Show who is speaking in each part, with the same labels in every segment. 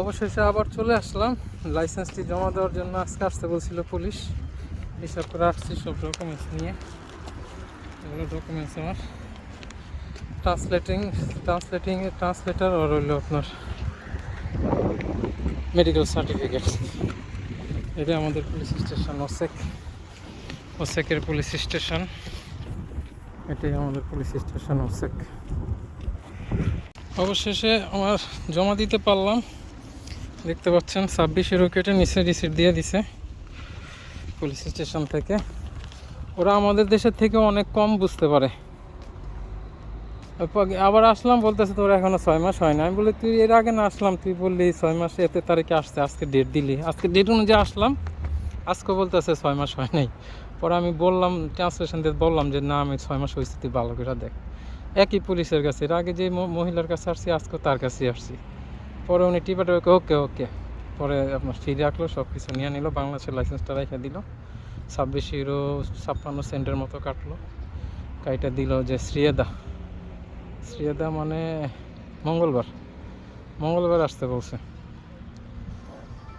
Speaker 1: অবশেষে আবার চলে আসলাম। লাইসেন্সটি জমা দেওয়ার জন্য আজকে আসতে বলছিল পুলিশ। হিসাব করে আসছি সব ডকুমেন্টস নিয়ে। এগুলো ডকুমেন্টস আমার। ট্রান্সলেটিং ট্রান্সলেটিং ট্রান্সলেটার আর হইল আপনার মেডিকেল সার্টিফিকেট এটা আমাদের পুলিশ স্টেশন ওসেক। ওসেকের পুলিশ স্টেশন এটাই আমাদের পুলিশ স্টেশন ওসেক। অবশেষে আমার জমা দিতে পারলাম। দেখতে পাচ্ছেন, ছাব্বিশে রকেটে নিচে রিসিট দিয়ে দিছে পুলিশ স্টেশন থেকে। ওরা আমাদের দেশের থেকে অনেক কম বুঝতে পারে। আবার আসলাম, বলতেছে তোর এখনও ছয় মাস হয় না। আমি বলি, তুই এর আগে না আসলাম, তুই বললি ছয় মাসে এতে তারিখে আসতে আজকে ডেট দিলি। আজকে ডেট অনুযায়ী আসলাম, আজকে বলতেছে ছয় মাস হয় নাই। পরে আমি বললাম ট্রান্সলেশন দিয়ে বললাম যে, না, আমি ছয় মাস হয়েছে তুই ভালো করে দেখ। একই পুলিশের কাছে। এর আগে যে মহিলার কাছে আসছি, আজকে তার কাছে আসছি। পরে উনি টিপাটা ওকে ওকে পরে আপনার ফি রাখল সব কিছু নিয়ে নিল, বাংলাদেশের লাইসেন্সটা রেখে দিল। ছাব্বিশ ইউরো ছাপ্পান্ন সেন্টের মতো কাটলো। কাইটা দিল যে শ্রিয়েদা। শ্রিয়েদা মানে মঙ্গলবার। মঙ্গলবার আসতে বলছে।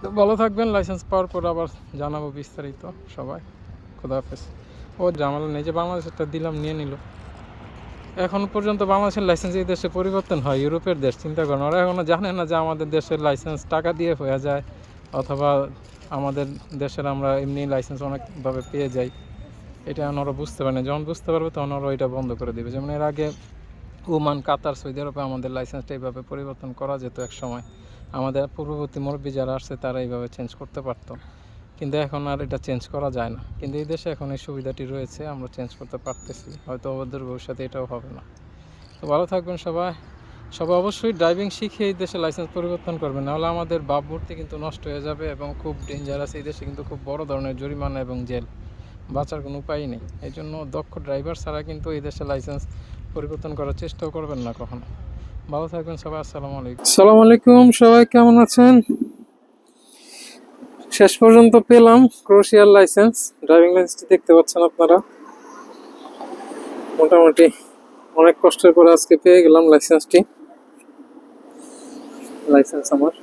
Speaker 1: তো ভালো থাকবেন লাইসেন্স পাওয়ার পর আবার জানাব বিস্তারিত সবাই। খোদা হাফেজ। ও নেই যে বাংলাদেশেরটা দিলাম, নিয়ে নিল। এখন পর্যন্ত বাংলাদেশের লাইসেন্স এই দেশে পরিবর্তন হয়, ইউরোপের দেশ। চিন্তা করেন, ওরা এখনও জানে না যে আমাদের দেশের লাইসেন্স টাকা দিয়ে হয়ে যায়, অথবা আমাদের দেশের আমরা এমনি লাইসেন্স অনেকভাবে পেয়ে যাই। এটা ওরা বুঝতে পারে না যখন বুঝতে পারবে তখন ওরা এটা বন্ধ করে দেবে। যেমন এর আগে ওমান, কাতার, সৌদি আরবে আমাদের লাইসেন্সটা এইভাবে পরিবর্তন করা যেত এক সময় আমাদের পূর্ববর্তী মুরব্বী যারা আসছে তারা এইভাবে চেঞ্জ করতে পারতো। কিন্তু এখন আর এটা চেঞ্জ করা যায় না। কিন্তু এই দেশে এখন এই সুবিধাটি রয়েছে, আমরা চেঞ্জ করতে পারতেছি। হয়তো অবদ্ধর ভবিষ্যতে এটাও হবে না। তো ভালো থাকবেন সবাই। সবাই অবশ্যই ড্রাইভিং শিখে এই দেশে লাইসেন্স পরিবর্তন করবেন। নাহলে আমাদের ভাবমূর্তি কিন্তু নষ্ট হয়ে যাবে এবং খুব ডেঞ্জারাস এই দেশে কিন্তু খুব বড় ধরনের জরিমানা এবং জেল। বাঁচার কোনো উপায় নেই। এই জন্য দক্ষ ড্রাইভার ছাড়া কিন্তু এই দেশে লাইসেন্স পরিবর্তন করার চেষ্টাও করবেন না কখনো। ভালো থাকবেন সবাই। আসসালামু আলাইকুম। আসসালামু আলাইকুম। সবাই কেমন আছেন? শেষ পর্যন্ত পেলাম ক্রোশিয়ার লাইসেন্স। ড্রাইভিং লাইসেন্সটি দেখতে পাচ্ছেন আপনারা। মোটামুটি অনেক কষ্টের পরে আজকে পেয়ে গেলাম লাইসেন্সটি। লাইসেন্স আমার।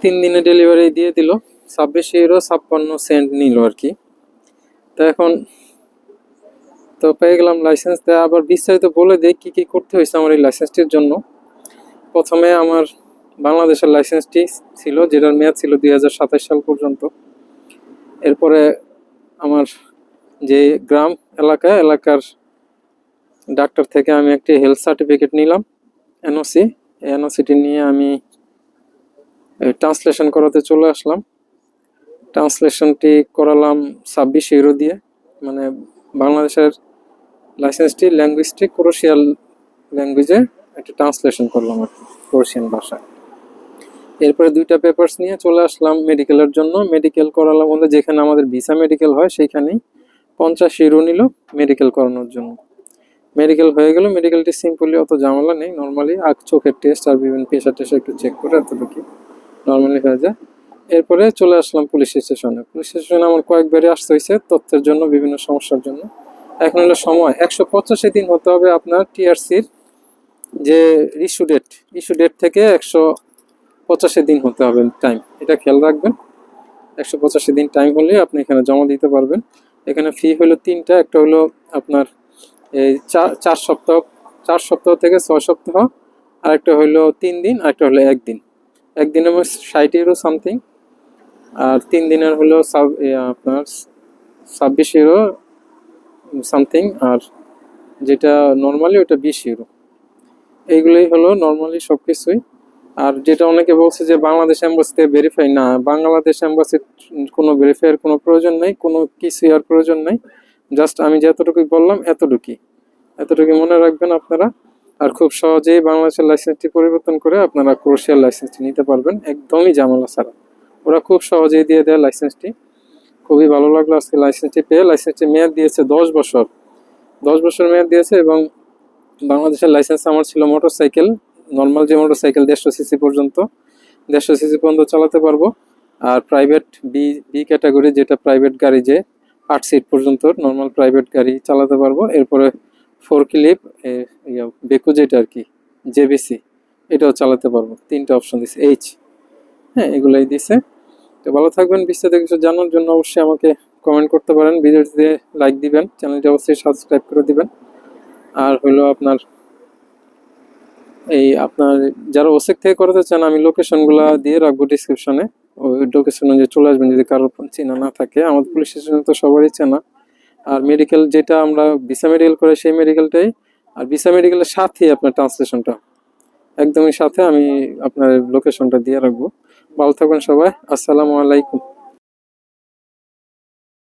Speaker 1: তিন দিনে ডেলিভারি দিয়ে দিল। ছাব্বিশ ইউরো ছাপ্পান্ন সেন্ট নিল আর কি। তো এখন তো পেয়ে গেলাম লাইসেন্স দেয় আবার বিস্তারিত বলে দেই কী কী করতে হয়েছে আমার এই লাইসেন্সটির জন্য। প্রথমে আমার বাংলাদেশের লাইসেন্সটি ছিল, যেটার মেয়াদ ছিল দু হাজার সাতাশ সাল পর্যন্ত। এরপরে আমার যে গ্রাম এলাকা, এলাকার ডাক্তার থেকে আমি একটি হেলথ সার্টিফিকেট নিলাম এনওসি এনওসিটি নিয়ে আমি ট্রান্সলেশন করাতে চলে আসলাম। ট্রান্সলেশনটি করালাম ছাব্বিশ ইউরো দিয়ে। মানে বাংলাদেশের লাইসেন্সটি ল্যাঙ্গুয়েজটি ক্রোশিয়াল ল্যাঙ্গুয়েজে একটা ট্রান্সলেশন করলাম আর কি ক্রোশিয়ান ভাষায়। এরপরে দুইটা পেপারস নিয়ে চলে আসলাম মেডিকেলের জন্য। মেডিকেল করালাম হলে যেখানে আমাদের ভিসা মেডিকেল হয় সেইখানেই। পঞ্চাশ ইউরো নিল মেডিকেল করানোর জন্য। মেডিকেল হয়ে গেল মেডিকেলটি সিম্পলি অত ঝামেলা নেই নর্মালি আখ চোখের টেস্ট আর বিভিন্ন পেশা টেস্ট একটু চেক করে এতটুকু নর্মালি হয়ে যায়। এরপরে চলে আসলাম পুলিশ স্টেশনে পুলিশ স্টেশনে আমার কয়েকবারই আসতে হয়েছে তথ্যের জন্য, বিভিন্ন সমস্যার জন্য। এখন হলো সময়। একশো পঁচাশি দিন হতে হবে আপনার টিআরসির যে ইস্যু ডেট ইস্যু ডেট থেকে একশো পঁচাশি দিন হতে হবে টাইম এটা খেয়াল রাখবেন। একশো পঁচাশি দিন টাইম হলে আপনি এখানে জমা দিতে পারবেন। এখানে ফি হলো তিনটা, একটা হলো আপনার এই চার সপ্তাহ চার সপ্তাহ থেকে ছয় সপ্তাহ আর একটা হলো তিন দিন আর একটা হলো একদিন। একদিনের মধ্যে ষাট ইউরো সামথিং আর তিন দিনের হলো সাব আপনার ছাব্বিশ ইউরো সামথিং আর যেটা নর্মালি ওটা বিশ ইউরো এইগুলোই হলো নর্মালি সব কিছুই আর যেটা অনেকে বলছে যে বাংলাদেশ এম্বাসিতে ভেরিফাই না, বাংলাদেশ এম্বাসির কোনো ভেরিফাইয়ের কোনো প্রয়োজন নেই, কোনো কিছু আর প্রয়োজন নেই। জাস্ট আমি যতটুকুই বললাম, এতটুকুই। এতটুকু মনে রাখবেন আপনারা। আর খুব সহজেই বাংলাদেশের লাইসেন্সটি পরিবর্তন করে আপনারা ক্রোশিয়ার লাইসেন্সটি নিতে পারবেন, একদমই জামালা ছাড়া। ওরা খুব সহজেই দিয়ে দেয় লাইসেন্সটি খুবই ভালো লাগল আজকে লাইসেন্সটি পেয়ে। লাইসেন্সটি মেয়াদ দিয়েছে দশ বছর। দশ বছর মেয়াদ দিয়েছে এবং বাংলাদেশের লাইসেন্স আমার ছিল মোটরসাইকেল নর্মাল যে মোটরসাইকেল দেড়শো সিসি পর্যন্ত, দেড়শো সিসি পর্যন্ত চালাতে পারব। আর প্রাইভেট বি বি ক্যাটাগরি যেটা প্রাইভেট গাড়ি যে, আট সিট পর্যন্ত নর্মাল প্রাইভেট গাড়ি চালাতে পারব। এরপরে ফোর ক্লিপ বেকু যেটা আর কি জেবিসি এটাও চালাতে পারব। তিনটা অপশন দিছে এইচ হ্যাঁ এগুলাই দিছে। তো ভালো থাকবেন, বিস্তারিত কিছু জানার জন্য অবশ্যই আমাকে কমেন্ট করতে পারেন। ভিডিওটিতে লাইক দিবেন চ্যানেলটি অবশ্যই সাবস্ক্রাইব করে দিবেন। আর হলো আপনার এই আপনার যারা ওসেক থেকে করাতে চান, আমি লোকেশনগুলো দিয়ে রাখব ডিসক্রিপশনে ওই লোকেশন অনুযায়ী চলে আসবেন, যদি কারোর চেনা না থাকে। আমাদের পুলিশ স্টেশনে তো সবারই চেনা। আর মেডিকেল যেটা আমরা বিসা মেডিকেল করে, সেই মেডিকেলটাই আর বিসা মেডিকেলের সাথে আপনার ট্রান্সলেশনটা একদমই সাথে আমি আপনার লোকেশনটা দিয়ে রাখব। ভালো থাকবেন সবাই। আসসালামু আলাইকুম।